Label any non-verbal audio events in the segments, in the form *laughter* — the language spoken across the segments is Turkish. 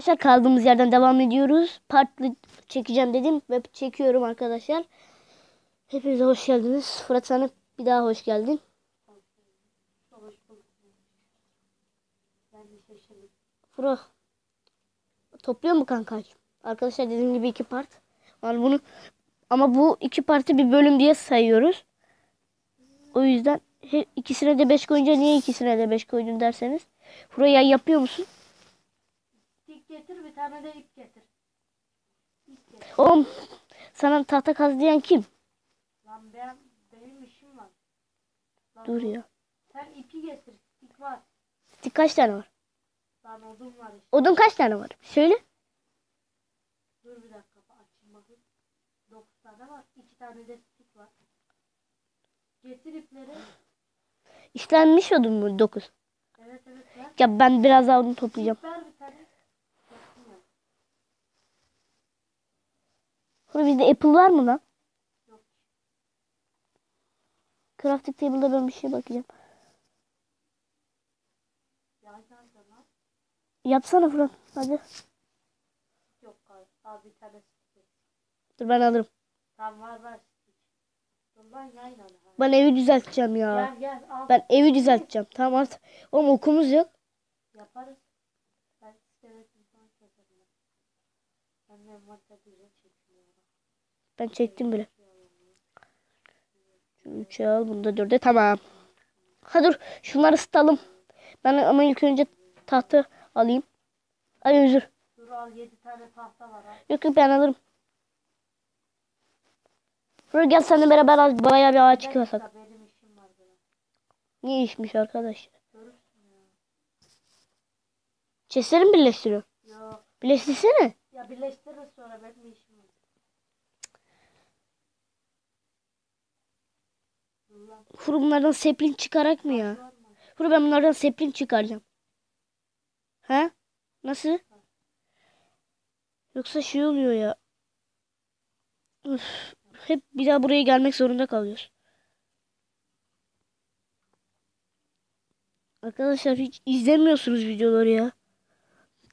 Arkadaşlar kaldığımız yerden devam ediyoruz. Partlı çekeceğim dedim ve çekiyorum arkadaşlar. Hepinize hoş geldiniz. Fırat sana bir daha hoş geldin. Fırat topluyor mu kanka? Arkadaşlar dediğim gibi iki part. Yani bunu ama bu iki partı bir bölüm diye sayıyoruz. O yüzden ikisine de 5 koyunca niye ikisine de 5 koydun derseniz. Buraya yapıyor musun? Getir bir tane de ip getir. İp getir. Oğlum sana tahta kaz diyen kim? Lan ben benim işim var. Lan Dur ya. Sen ipi getir. İp var. Stik kaç tane var? Lan odun var işte. Odun kaç tane var? Söyle. Dur bir dakika açayım bakayım. 9 tane var. 2 tane de stik var. Getir ipleri. İşlenmiş odun mu? 9. Evet evet ver. Ya ben biraz daha odun toplayacağım. İp ver bir tane. Yapsın ya. Burada bizde apple var mı lan? Yok. Crafting table'da ben bir şey bakacağım. Yapsana Fırat. Hadi. Yok abi. Al bir tane. Dur ben alırım. Tamam var var ha. Ben evi düzelteceğim ya. Gel gel al. Ben evi düzelteceğim. Tamam artık. Oğlum okumuz yok. Yaparız. Ben iskeletim falan keserim. Ben de. Ben çektim bile. Üçü al. Bunu da dörde. Tamam. Ha dur. Şunları ısıtalım. Ben ama ilk önce tahta alayım. Ay özür. Dur al 7 tane tahta var ha. Yok yok ben alırım. Dur gel seninle beraber az bayağı bir ağaç biraz. Niye işmiş arkadaş? Chestleri mi birleştiriyor? Yok. Birleştirsene. Ya birleştiririz sonra benim işim Furu bunlardan sapling çıkarak mı ya? Furu ben bunlardan sapling çıkaracağım. He? Nasıl? Yoksa şey oluyor ya. Üf, hep bir daha buraya gelmek zorunda kalıyoruz. Arkadaşlar hiç izlemiyorsunuz videoları ya.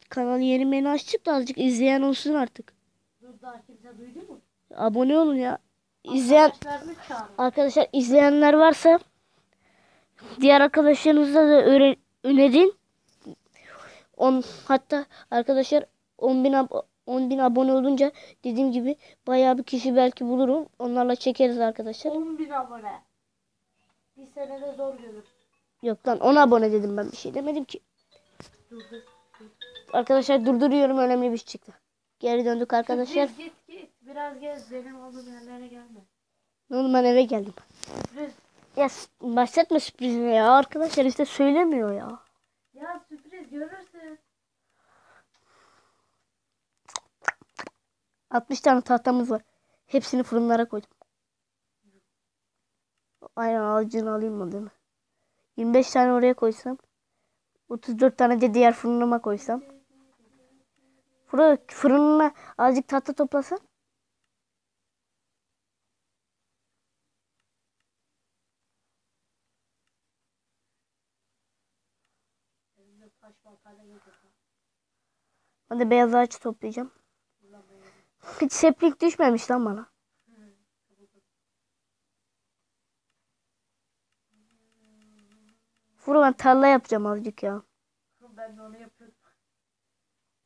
Kanal yeni menü açtık da azıcık izleyen olsun artık. Dur daha kimse duydu mu? Abone olun ya. İzleyen arkadaşlar izleyenler varsa diğer arkadaşlarınıza da öğre- önerin. On, hatta arkadaşlar 10 bin, ab- 10 bin abone olunca dediğim gibi bayağı bir kişi belki bulurum. Onlarla çekeriz arkadaşlar. 10 bin abone. Bir senede zor görür. Yok lan 10 abone dedim ben bir şey demedim ki. Dur dur. Arkadaşlar durduruyorum önemli bir şey çıktı. Geri döndük arkadaşlar. Git git. Biraz gez. Benim olduğum yerlere gelme. Ne oldu ben eve geldim. Sürpriz. Ya s- başlatma sürprizini ya arkadaşlar işte söylemiyor ya. Ya sürpriz görürsün. 60 tane tahtamız var. Hepsini fırınlara koydum. Aynen ağacını alayım mı değil mi? 25 tane oraya koysam. 34 tane de diğer fırınıma koysam. Fırı, fırınına azıcık tahta toplasan. Ben de beyaz ağaç toplayacağım. Hiç seplik düşmemiş lan bana. Furu ben tarla yapacağım azıcık ya. Ben de onu yapıyordum.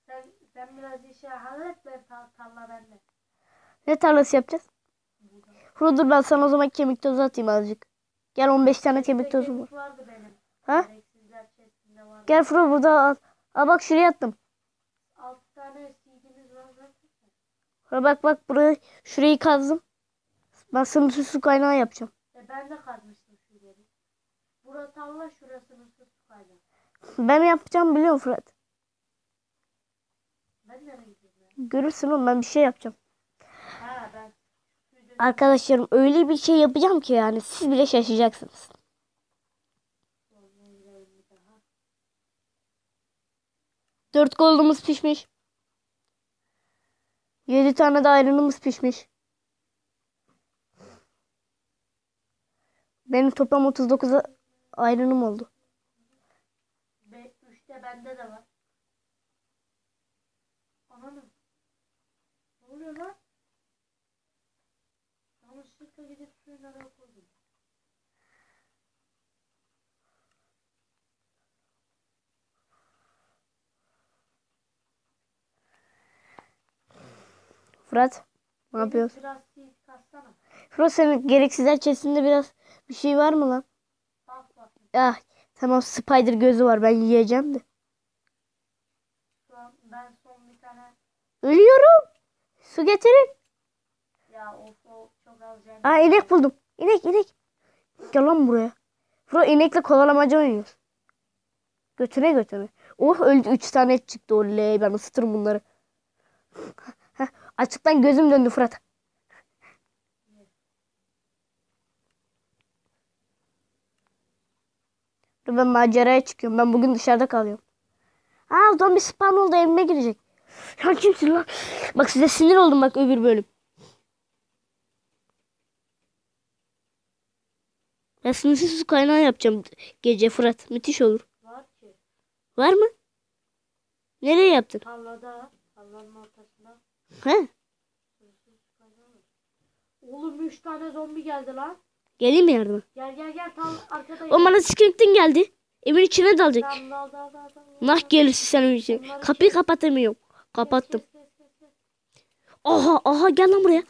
Sen, sen biraz işi hallet ben ta, tarla bende. Ne tarlası yapacağız? Furu dur ben sana o zaman kemik tozu atayım azıcık. Gel 15 tane kemik tozu var. Kemik vardı benim. Ha? Gel Furu burada al. Al bak şuraya attım. 6 tane CD'miz var zaten. Furu bak bak burayı şurayı kazdım. Ben sınırsız su kaynağı yapacağım. E ben de kazmıştım şu yeri. Burası tarla şurasının su kaynağı. Ben yapacağım biliyorum Fırat. Ben ya? Görürsün oğlum ben bir şey yapacağım. Ha ben Arkadaşlarım öyle bir şey yapacağım ki yani siz bile şaşacaksınız. Dört goldumuz pişmiş. Yedi tane de ayranımız pişmiş. Benim toplam 39 ayranım oldu. Be, bende de var. Ananım. Ne oluyor lan? Yanlışlıkla gidip suyun arasına Fırat ne yapıyorsun? Biraz. Fırat senin gereksizler chestinde biraz bir şey var mı lan? Bak bakayım. Ah tamam spider gözü var ben yiyeceğim de. Ben son bir tane Ölüyorum. Su getirin. ya of o çok az canım. Aa inek buldum. İnek inek. Gel lan buraya. Fırat inekle kovalamaca oynuyoruz. Götüne götüne. Oh öldü. Üç tane et çıktı. Oley ben ısıtırım bunları. Açıktan gözüm döndü Fırat. Dur ben maceraya çıkıyorum. Ben bugün dışarıda kalıyorum. Aa zombi spawn oldu evime girecek. Sen kimsin lan? Bak size sinir oldum bak öbür bölüm. Ben sınırsız su kaynağı yapacağım gece Fırat. Müthiş olur. Var ki. Var mı? Nereye yaptın? Tarlada. Tarlanın ortasında. He? Oğlum 3 tane zombi geldi lan. Geleyim mi yardıma? Gel gel gel tam arkada. O bana Skeleton geldi. Evin içine dalacak. Dal dal dal dal dal. Nah gelirsin sen evin içine. Kapıyı kapatamıyorum. Kapattım. Kes, kes, kes, kes. Aha aha gel lan buraya.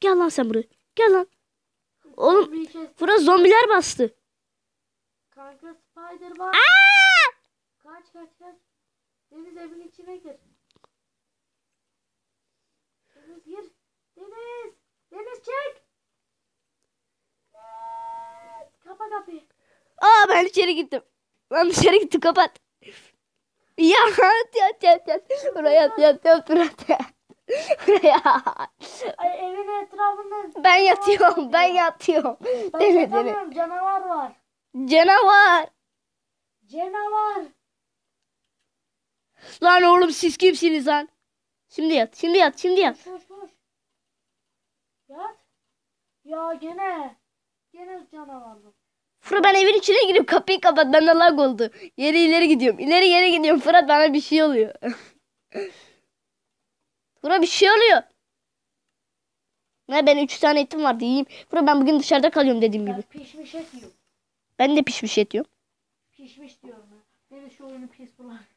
Gel lan sen buraya. Gel lan. Oğlum. Fırat zombiler bastı. Kanka spider var. Kaç kaç kaç. Deniz evin içine gir. Deniz gir. Deniz. Deniz çek. Evet. Kapa kapıyı. Aa ben içeri gittim. Ben dışarı gittim kapat. Ya *laughs* yat yat yat yat. Buraya yat yat yat Fırat. Buraya. Ay, evin etrafında Ben yatıyorum ben yatıyorum. ben Dene dene. canavar var. Canavar. Canavar. Lan oğlum siz kimsiniz lan? Şimdi yat şimdi yat şimdi yat. Koş koş koş. Yat. Ya gene. Gene canavar var. Fırat ben evin içine girip kapıyı kapat. Bende lag oldu. Yeri ileri gidiyorum. İleri geri gidiyorum. Fırat bana bir şey oluyor. *laughs* Fırat bir şey oluyor. Ne ben 3 tane etim vardı yiyeyim. Fırat ben bugün dışarıda kalıyorum dediğim gibi. Ben pişmiş et yiyorum. Ben de pişmiş et yiyorum. Pişmiş diyorum ben. Beni şu oyunu pis bular.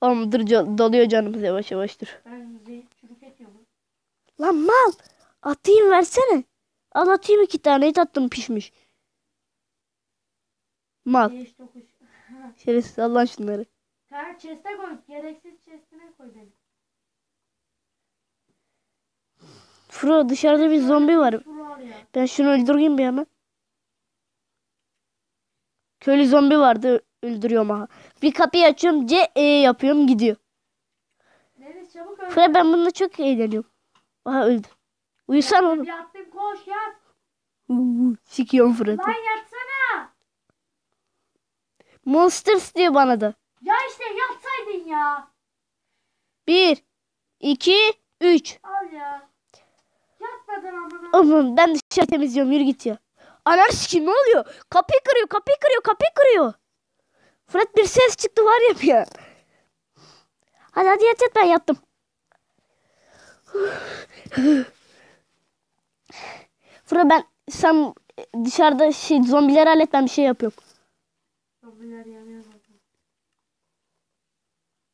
Oğlum dur doluyor canımız yavaş yavaş dur. Lan mal. Atayım versene. Al atayım iki tane et attım pişmiş. Mal. *laughs* Şerefsiz al lan şunları. Kanka chest'e koy. Gereksiz chest'ine koy beni. Fırat dışarıda bir zombi var. Ben şunu öldüreyim bir hemen. Köylü zombi vardı öldürüyorum aha. Bir kapıyı açıyorum C E yapıyorum gidiyor. Deniz çabuk öl. Fırat ben bununla çok eğleniyorum. Aha öldü. Uyusan oğlum. Yattım koş yat. Uuu, Sikiyorum Fırat'ı. Lan yatsana. Monsters diyor bana da. Ya işte yatsaydın ya. Bir, iki, üç. Al ya. Yatmadın amına. Aman ben dışarı temizliyorum yürü git ya. Anar sikim ne oluyor? Kapıyı kırıyor kapıyı kırıyor kapıyı kırıyor. Fırat bir ses çıktı var ya bir an. Hadi hadi yat yat ben yattım. Fırat ben sen dışarıda şey zombileri hallet ben bir şey yapıyorum. Zombiler yanıyor zaten.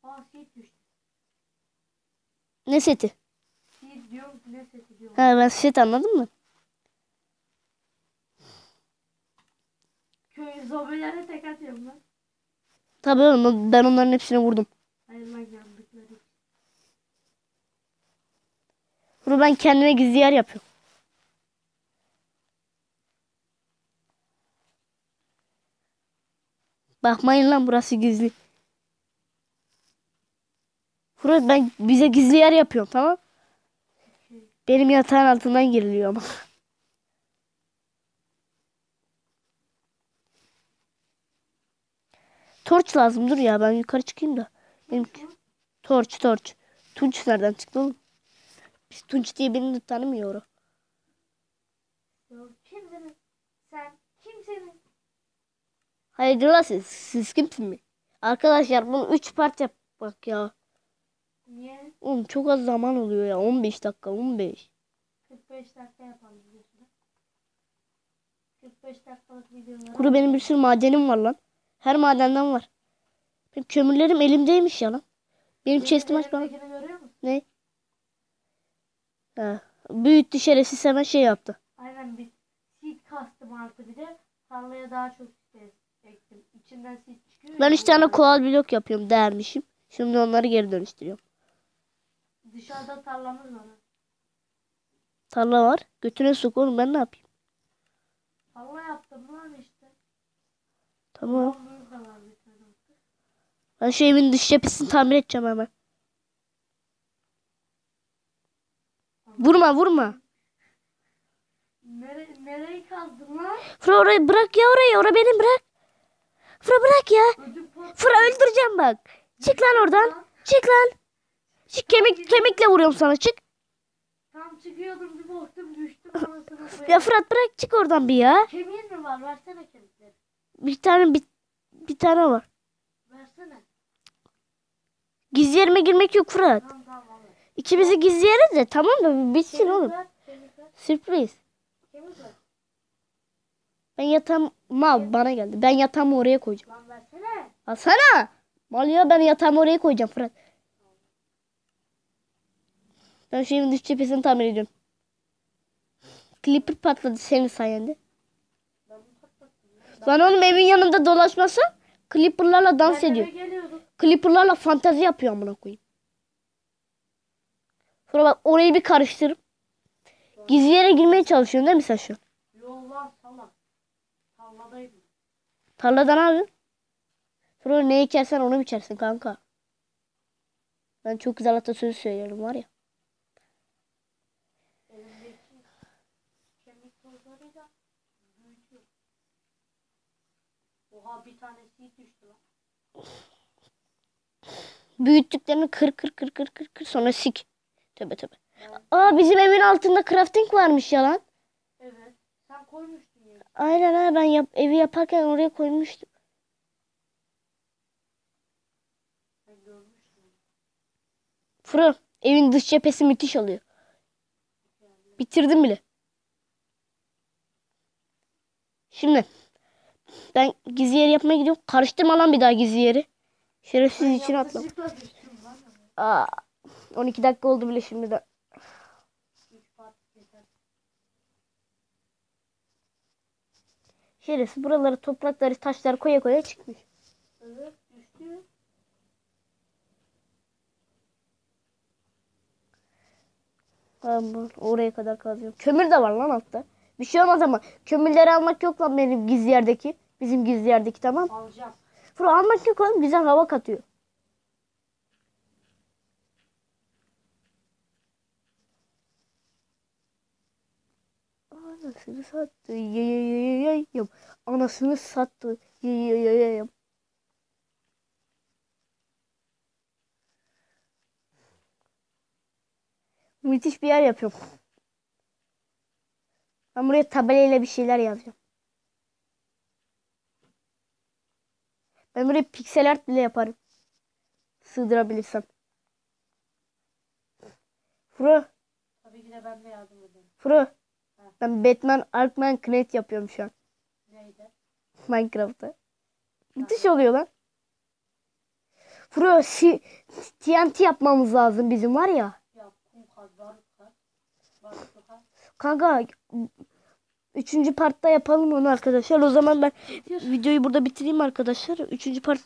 Aa seed düştü. Ne seti? Seed diyorum ne sesi diyorum. Ha ben set anladın mı? Köy zombilere tek atıyorum lan. Tabii oğlum ben onların hepsine vurdum. Bunu ben kendime gizli yer yapıyorum. Bakmayın lan burası gizli. Fırat ben bize gizli yer yapıyorum tamam. Benim yatağın altından giriliyor ama. Torç lazım dur ya ben yukarı çıkayım da. Benim torç torç. Tunç nereden çıktı oğlum? Biz Tunç diye beni de tanımıyor. kimsiniz? Sen kimsiniz? Hayırdır lan siz? Siz kimsiniz mi? Arkadaşlar bunu 3 part yap bak ya. Niye? Oğlum çok az zaman oluyor ya. 15 dakika 15. 45 dakika yapalım videosunu. 45 dakikalık videoları. Kuru benim bir sürü madenim var lan. Her madenden var. Benim kömürlerim elimdeymiş ya lan. Benim chest'im aç bana. Elimdekini görüyor musun? Ne? Ha. Büyüttü şerefsiz hemen şey yaptı. Aynen bir seed kastım artı bir de tarlaya daha çok ektim. İçinden seed çıkıyor. Ben 3 tane koal blok yapıyorum değermişim. Şimdi onları geri dönüştürüyorum. Dışarıda tarlamız var. Tarla var. Götüne sok oğlum ben ne yapayım? Tarla yaptım lan işte. Tamam. Tarlamız da var bir tane. Ben şu evin dış cephesini tamir edeceğim hemen. Vurma vurma. Nere, nereyi kazdın lan? Fıra orayı bırak ya orayı. Orayı benim bırak. Fıra bırak ya. Fıra öldüreceğim bak. Çık lan oradan. Çık lan. Çık kemik kemikle vuruyorum sana çık. Tam çıkıyordum bir baktım düştüm. *laughs* Ya Fırat bırak çık oradan bir ya. Kemiğin mi var? Versene kemikleri. Bir tane bir, bir tane var. Gizli yerime girmek yok Fırat. Tamam tamam al. İkimizi gizli yere de tamam da bitsin Kemik oğlum. ver. Sürpriz. Kemik. Ben yatağım mal bana geldi. Ben yatağımı oraya koyacağım. Lan versene. Alsana. Mal ya ben yatağımı oraya koyacağım Fırat. Ben evin dış cephesini tamir ediyorum. Clipper patladı senin sayende. Lan oğlum evin yanında dolaşmasa Clipper'larla dans Ben ediyor. Clipper'larla fantazi yapıyor amına koyayım. Sonra bak orayı bir karıştırıp gizli yere girmeye çalışıyorsun değil mi sen şu? Yol lan salak. Tarladaydım. Tarlada ne yapıyorsun? Sonra ne ekersen onu biçersin kanka. Ben çok güzel atasözü söylüyorum var ya. Oha bir tane seed düştü lan. Büyüttüklerini kır kır kır kır kır kır sonra sik. Tövbe tövbe. Aa bizim evin altında crafting varmış ya lan. Evet. Sen koymuştun ya. Aynen ha ben yap, evi yaparken oraya koymuştum. Ben görmüştüm. Fıra evin dış cephesi müthiş oluyor. Bitirdim bile. Şimdi ben gizli yer yapmaya gidiyorum. Karıştırma lan bir daha gizli yeri. Şerefsiz düştüm lan. Aa, 12 dakika oldu bile part yeter. Şerefsiz buraları toprakları taşlar koya koya çıkmış. Evet düştü. Oraya kadar kazıyorum. Kömür de var lan altta. Bir şey olmaz ama kömürleri almak yok lan benim gizli yerdeki. Bizim gizli yerdeki tamam. Alacağım. Fıra almak yok oğlum güzel hava katıyor. Anasını sattı. Yem. Anasını sattı. Yem. Müthiş bir yer yapıyorum. Ben buraya tabelayla bir şeyler yazacağım. Ben buraya piksel art bile yaparım. Sığdırabilirsem. Fro, Tabii ki de ben de yardım ederim. Fro. Ben Batman Arkman Knight yapıyorum şu an. Neydi? Minecraft'ta. Müthiş oluyor lan. Fro, si- TNT yapmamız lazım bizim var ya. Ya kum. Barut kaz. Kanka üçüncü partta yapalım onu arkadaşlar. O zaman ben videoyu burada bitireyim arkadaşlar. Üçüncü part